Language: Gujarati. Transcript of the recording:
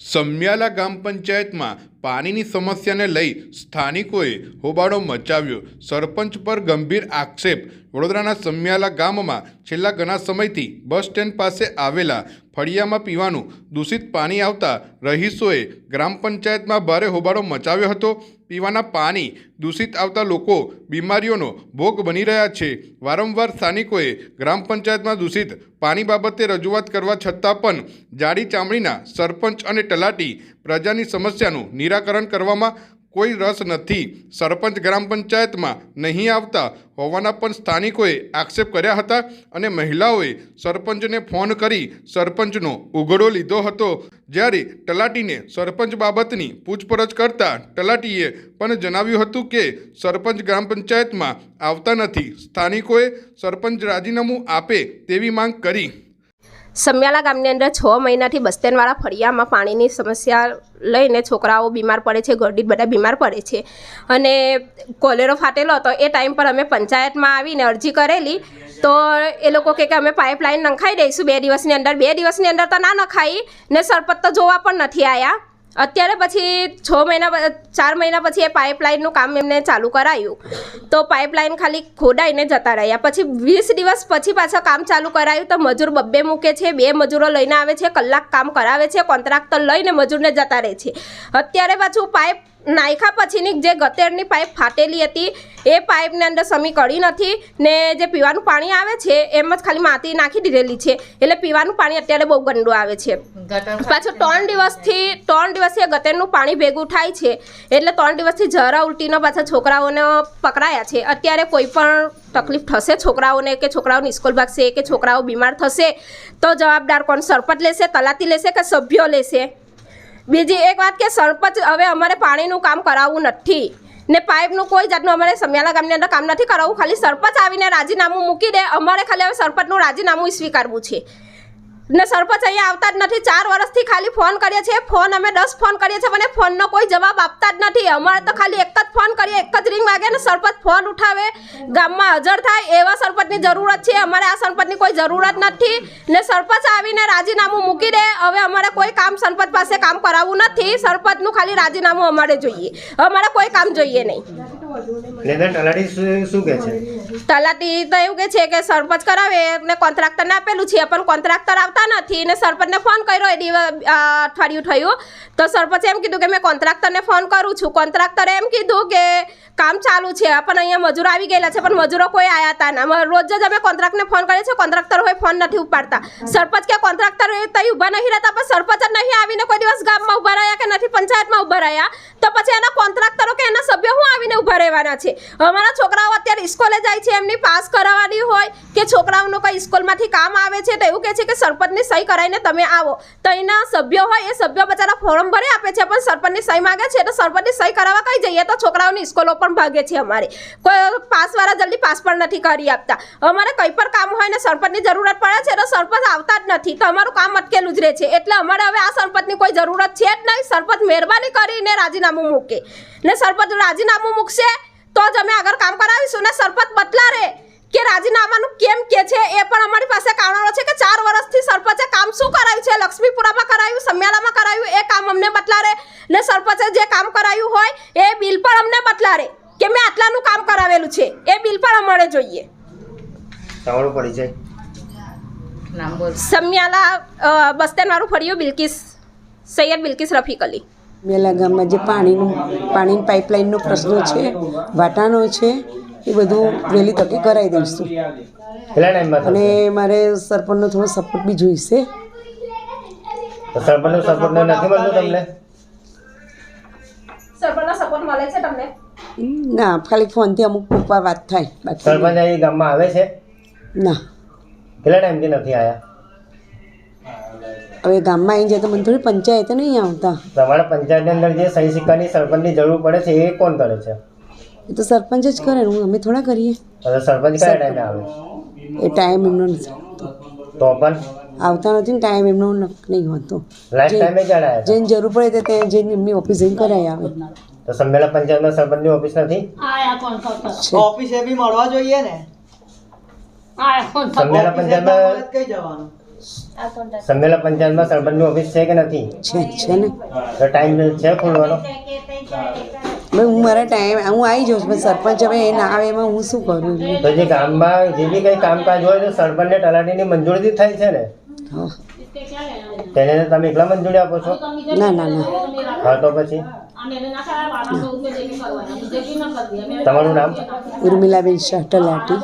સમિયાલા ગ્રામ પંચાયતમાં પાણીની સમસ્યાને લઈ સ્થાનિકોએ હોબાળો મચાવ્યો. સરપંચ પર ગંભીર આક્ષેપ. વડોદરાના સમ્યાલા ગામમાં છેલ્લા ઘણા સમયથી બસ સ્ટેન્ડ પાસે આવેલા ફળિયામાં પીવાનું દૂષિત પાણી આવતા રહીશોએ ગ્રામ પંચાયતમાં ભારે હોબાળો મચાવ્યો હતો. પીવાના પાણી દૂષિત આવતા લોકો બીમારીઓનો ભોગ બની રહ્યા છે. વારંવાર સ્થાનિકોએ ગ્રામ પંચાયતમાં દૂષિત પાણી બાબતે રજૂઆત કરવા છતાં પણ જાડી ચામડીના સરપંચ અને તલાટી પ્રજાની સમસ્યાનું નિરાકરણ કરવામાં કોઈ રસ નથી. સરપંચ ગ્રામ પંચાયતમાં નહીં આવતા હોવાના પણ સ્થાનિકોએ આક્ષેપ કર્યા હતા અને મહિલાઓએ સરપંચને ફોન કરી સરપંચનો ઉઘડો લીધો હતો. જ્યારે તલાટીને સરપંચ બાબતની પૂછપરછ કરતા તલાટીએ પણ જણાવ્યું હતું કે સરપંચ ગ્રામ પંચાયતમાં આવતા નથી. સ્થાનિકોએ સરપંચ રાજીનામું આપે તેવી માંગ કરી. સમિયાલા ગામની અંદર છ મહિનાથી બસ ફળિયામાં પાણીની સમસ્યા લઈને છોકરાઓ બીમાર પડે છે ગરડી બધા બીમાર પડે છે. અને કોલેરો ફાટેલો હતો, એ ટાઈમ પર અમે પંચાયતમાં આવીને અરજી કરેલી. તો એ લોકો કે અમે પાઇપલાઇન નંખાઈ દઈશું બે દિવસની અંદર, બે દિવસની અંદર તો ના નખાઈ ને સરપત તો જોવા પણ નથી આવ્યા અત્યારે પછી છ મહિના ચાર મહિના પછી એ પાઇપલાઇનનું કામ એમને ચાલુ કરાયું. તો પાઇપલાઇન ખાલી ખોડાઈને જતા રહ્યા. પછી વીસ દિવસ પછી પાછા કામ ચાલુ કરાયું તો મજૂર બબ્બે મૂકે છે, બે મજૂરો લઈને આવે છે, કલાક કામ કરાવે છે, કોન્ટ્રાક્ટર લઈને મજૂરને જતા રહે છે. અત્યારે પાછું પાઇપ નાખ્યા પછીની જે ગતેરની પાઇપ ફાટેલી હતી એ પાઇપની અંદર સમી કળી નથી ને જે પીવાનું પાણી આવે છે એમ જ ખાલી માટી નાખી દીધેલી છે. એટલે પીવાનું પાણી અત્યારે બહુ ગંદુ આવે છે. પાછું ત્રણ દિવસથી ત્રણ દિવસથી ગતેરનું પાણી ભેગું થાય છે. એટલે ત્રણ દિવસથી જરા ઉલટીનો પાછા છોકરાઓને પકડાયા છે. અત્યારે કોઈ પણ તકલીફ થશે છોકરાઓને કે છોકરાઓની સ્કૂલ ભાગશે કે છોકરાઓ બીમાર થશે તો જવાબદાર કોણ? સરપંચ લેશે તલાટી લેશે કે સભ્યો લેશે? બીજી એક વાત કે સરપંચ હવે અમારે પાણીનું કામ કરાવવું નથી. ને પાઇપનું કોઈ જાતનું અમારે સમિયાલા ગામની અંદર કામ નથી કરાવવું. ખાલી સરપંચ આવીને રાજીનામું મૂકી દે. અમારે ખાલી હવે સરપંચનું રાજીનામું સ્વીકારવું છે. ને સરપંચ અહીંયા આવતા જ નથી. ચાર વર્ષથી ખાલી ફોન કરીએ છીએ. ફોન અમે દસ ફોન કરીએ છીએ. પણ ફોનનો કોઈ જવાબ આપતા જ નથી. અમારે તો ખાલી એક જ ફોન કરીએ, એક જ રિંગ વાગે ને સરપંચ ફોન ઉઠાવે. ગામમાં હાજર થાય એવા સરપંચની જરૂરત છે. અમારે આ સરપંચની કોઈ જરૂરત નથી. ને સરપંચ આવીને રાજીનામું મૂકી દે. હવે અમારે કોઈ કામ સરપંચ પાસે કામ કરાવવું નથી. સરપંચનું ખાલી રાજીનામું અમારે જોઈએ. અમારે કોઈ કામ જોઈએ નહીં. શું કહે છે? તલાટી તો એવું કે છે કે સરપંચ કરાવે ને કોન્ટ્રાક્ટરને આપેલું છે, પણ કોન્ટ્રાક્ટર આવતા નથી ને સરપંચને ફોન કર્યો એ દિવસ અઠવાડિયું થયું. તો સરપંચે એમ કીધું કે મેં કોન્ટ્રાક્ટરને ફોન કરું છું. કોન્ટ્રાક્ટરે એમ કીધું કે કામ ચાલુ છે, પણ અહીંયા મજૂરો આવી ગયેલા છે, પણ મજૂરો કોઈ આવ્યા હતા ના. રોજ જ અમે કોન્ટ્રાક્ટને ફોન કરીએ છીએ, કોન્ટ્રાક્ટર હોય ફોન નથી ઉપાડતા. સરપંચ કે કોન્ટ્રાક્ટર તઈ ઊભા નહીં રહેતા, પણ સરપંચ જ નહીં આવીને કોઈ દિવસ ગામમાં ઊભા રહ્યા કે નથી, પંચાયતમાં ઊભા રહ્યા. તો પછી એના કોન્ટ્રાક્ટરો આવીને ઊભા રહેવાના છે. અમારા છોકરાઓ અત્યારે સ્કૂલે જાય છે, એમની પાસ કરાવવાની હોય કે છોકરાઓનું કોઈ સ્કૂલમાંથી કામ આવે છે, તો એવું કહે છે કે સરપંચની સહી કરાવીને તમે આવો. તો એના સભ્યો હોય, એ સભ્યો બચારા ફોર્મ ભરી આપે છે, પણ સરપંચની સહી માગે છે, તો સરપંચની સહી કરાવવા કઈ જઈએ? તો છોકરાઓની સ્કૂલો પણ ભાગે છે અમારે. કોઈ પાસવાળા જલ્દી પાસ પણ નથી કરી આપતા. અમારે કંઈ પણ કામ હોય ને સરપંચની જરૂરત પડે છે, તો સરપંચ આવતા જ નથી. તો અમારું કામ અટકેલું જ રહે છે. એટલે અમારે હવે આ સરપંચની કોઈ જરૂરત છે જ નહીં. સરપંચ મહેરબાની કરીને રાજીનામું મૂકે. ને સરપંચ રાજીનામું મૂકશે? તો જ અમે આગળ કામ કરાવીશું ને સરપંચ બદલા રે કે રાજીનામાનું કેમ કે છે એ પણ અમારી પાસે કારણો છે કે ચાર વર્ષથી સરપંચે કામ શું કરાયું છે? લક્ષ્મીપુરામાં કરાયું સમ્યાલામાં કરાયું એ કામ અમને બતલા રે ને સરપંચે જે કામ કરાયું હોય એ બિલ પણ અમને બતલા રે કે મેં આટલાનું કામ કરાવેલું છે એ બિલ પણ અમારે જોઈએ. તમારો પરિચય નામ બોલ. સમિયાલા અ, બસ સ્ટેન્ડવાળું ફર્યું બિલકિસ સૈયદ બિલકિસ રફીક અલી. મેલા ગામમાં જે પાણીનું પાણીની પાઇપલાઇનનો પ્રશ્ન છે વાટાનો છે એ બધું વહેલી તકે કરાવી દઈશું. અને મારે સરપંચનો થોડો સપોર્ટ બી જોઈશે. સરપંચનો સપોર્ટ નથી મળતો તમને? સરપંચનો સપોર્ટ મળે છે તમને? ના ખાલી ફોનથી અમુક પપ્પા વાત થાય બાકી સરપંચ અહીં ગામમાં આવે છે? ના. કેટલા ટાઈમથી નથી આવ્યા હવે ગામમાં આવી જાય તો મને થોડી પંચાયતે નહીં આવતા. તમારા પંચાયતની અંદર જે સહી સિક્કાની સરપંચની જરૂર પડે છે એ કોણ કરે છે? એ તો સરપંચ જ કરે હું અમે થોડા કરીએ. હવે સરપંચ કયા ટાઈમે આવે? એ ટાઈમ એમનો નથી તો પણ? આવતા નથી ને ટાઈમ એમનો નહીં હોતો. લાસ્ટ ટાઈમે આવ્યા જેને જરૂર પડે તે જઈને એમની ઓફિસ જઈને કરાય આવે. તો સંમેલન પંચાયતના સરપંચની ઓફિસ નથી? ઓફિસે બી મળવા જોઈએ ને? સંમેલા પંચાયતમાં કઈ જવાનું? સંમેલન પંચાયતમાં સરપંચની ઓફિસ છે કે નથી? છે છે ને. તો ટાઈમ છે ખોલવાનો? ભાઈ હું મારા ટાઈમ હું આવી જાઉં છું સરપંચ હવે એ ના આવે એમાં હું શું કરું? તો જે ગામમાં જે બી કંઈ કામકાજ હોય તો સરપંચને તલાટીની મંજૂરીથી થાય છે ને? હા. તેને તમે એકલા મંજૂરી આપો છો? ના ના ના. હા તો પછી? તમારું નામ? ઉર્મિલાબેન શાહ તલાટી.